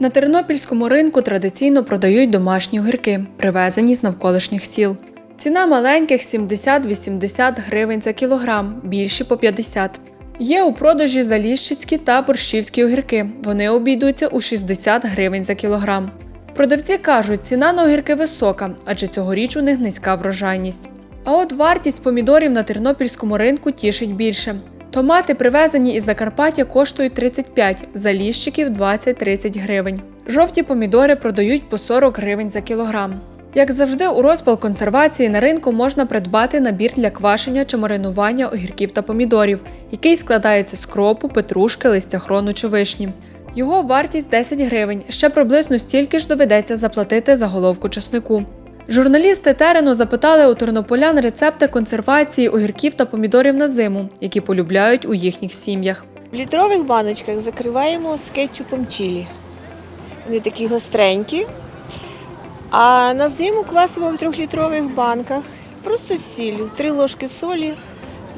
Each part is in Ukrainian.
На тернопільському ринку традиційно продають домашні огірки, привезені з навколишніх сіл. Ціна маленьких 70-80 гривень за кілограм, більші по 50. Є у продажі заліщицькі та борщівські огірки. Вони обійдуться у 60 гривень за кілограм. Продавці кажуть, ціна на огірки висока, адже цьогоріч у них низька врожайність. А от вартість помідорів на тернопільському ринку тішить більше. Томати, привезені із Закарпаття, коштують 35, заліщиків 20-30 гривень. Жовті помідори продають по 40 гривень за кілограм. Як завжди, у розпал консервації на ринку можна придбати набір для квашення чи маринування огірків та помідорів, який складається з кропу, петрушки, листя хрону чи вишні. Його вартість 10 гривень. Ще приблизно стільки ж доведеться заплатити за головку чеснику. Журналісти терену запитали у тернополян рецепти консервації огірків та помідорів на зиму, які полюбляють у їхніх сім'ях. В літрових баночках закриваємо з кетчупом чилі. Вони такі гостренькі. А на зиму квасимо в трьохлітрових банках. Просто з сіллю. Три ложки солі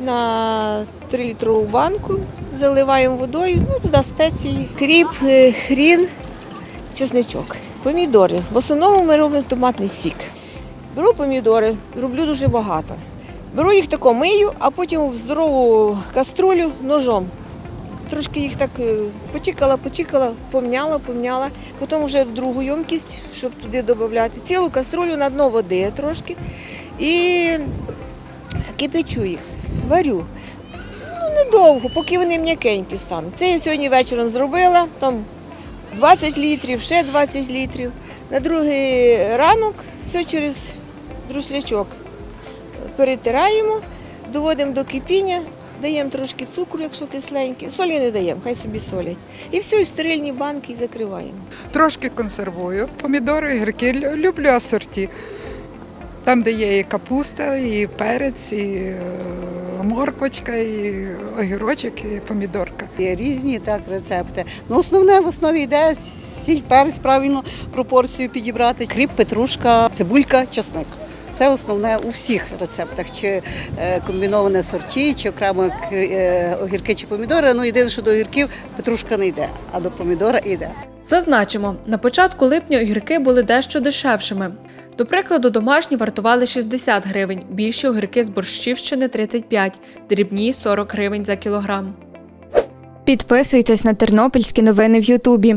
на 3-літрову банку. Заливаємо водою, ну туди спеції, кріп, е, хрін, чесничок. Помідори. В основному ми робимо томатний сік. Беру помідори, роблю дуже багато. Беру їх тако мию, а потім в здорову каструлю ножом. Трошки їх так е, почекала, почекала, помняла, помняла. Потім вже в другу ємкість, щоб туди додати. Цілу каструлю на дно води трошки. І кипячу їх, варю. Ну, недовго, поки вони м'якенькі стануть. Це я сьогодні вечором зробила, там 20 літрів, ще 20 літрів. На другий ранок все через друшлячок перетираємо, доводимо до кипіння, даємо трошки цукру, якщо кисленький. Солі не даємо, хай собі солять. І все, і в стерильні банки і закриваємо. Трошки консервую. Помідори, гірки люблю асорті. Там, де є і капуста, і перець, і е, морквочка, і огірочок, і помідорка. Є різні так рецепти. Ну, основне в основі йде сіль, перець, правильно пропорцію підібрати. Кріп, петрушка, цибулька, чесник. Це основне у всіх рецептах, чи е, комбіноване сорті, чи окремо е, огірки чи помідори. Ну єдине, що до огірків петрушка не йде, а до помідора йде. Зазначимо, на початку липня огірки були дещо дешевшими. До прикладу, домашні вартували 60 гривень, більші огірки з борщівщини 35, дрібні 40 гривень за кілограм. Підписуйтесь на тернопільські новини в Ютубі.